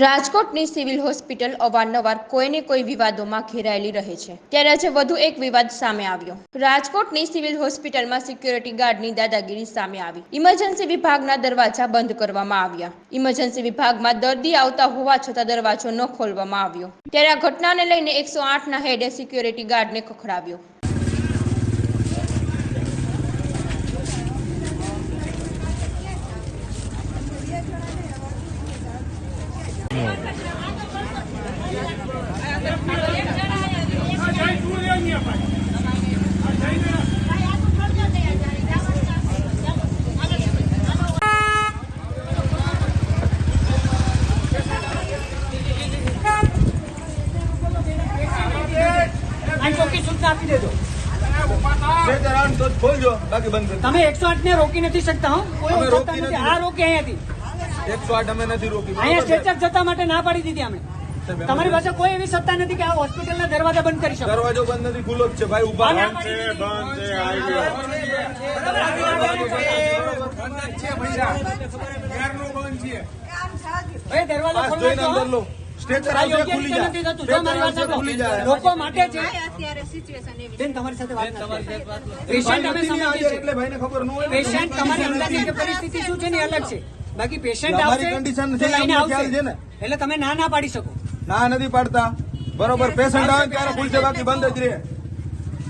રાજકોટની civil hospital અવારનવાર કોઈને કોઈ વિવાદોમાં ઘેરાયેલી રહે છે. ત્યારે આજે વધુ એક વિવાદ સામે આવ્યો. રાજકોટની સિવિલ હોસ્પિટલમાં સિક્યોરિટી ગાર્ડની દાદાગીરી સામે આવી. ઇમરજન્સી વિભાગના દરવાજા બંધ કરવામાં આવ્યા. ઇમરજન્સી વિભાગમાં દર્દી આવતા હોવા છતાં દરવાજો ન ખોલવામાં આવ્યો. ત્યારે આ ઘટનાને લઈને એકસો આઠના હેડે સિક્યોરિટી ગાર્ડને ખખડાવ્યો. ચોખ્ખી સૂચના આપી દેજો. તમે એકસો આઠ ને રોકી નથી શકતા હો. અમે રોકી નથી. નથી. આ રોકે અહીંયાથી. એકસો આઠ અમે નથી રોકી. અહીંયા જતા માટે ના પાડી દીધી અમે. તમારી પાસે કોઈ એવી સત્તા નથી કે આ હોસ્પિટલના દરવાજા બંધ કરી શકો. દરવાજો બંધ નથી ખુલ્લો છે. ભાઈ ઊભા ના. ભાઈ દરવાજો ખુલી રીતે જાય. નથી થતું. જો મારી વાત સ્ટ્રેચર આવશે, સાંભળો. ખુલી જાય. લોકો માટે છે. અત્યારે સિચ્યુએશન એવી બેન તમારી સાથે વાત પેશન્ટ અમે નથી ને આજે સમજીએ એટલે ભાઈને ખબર ન હોય પેશન્ટ તમારી અંદરની પરિસ્થિતિ શું છે ને અલગ છે. બાકી પેશન્ટ અમારી આવશે condition છે, ને. એટલે તમે ના ના પાડી શકો. ના નથી પાડતા. બરોબર પેશન્ટ આવે ત્યારે ખુલશે બાકી બંધ જ રહે.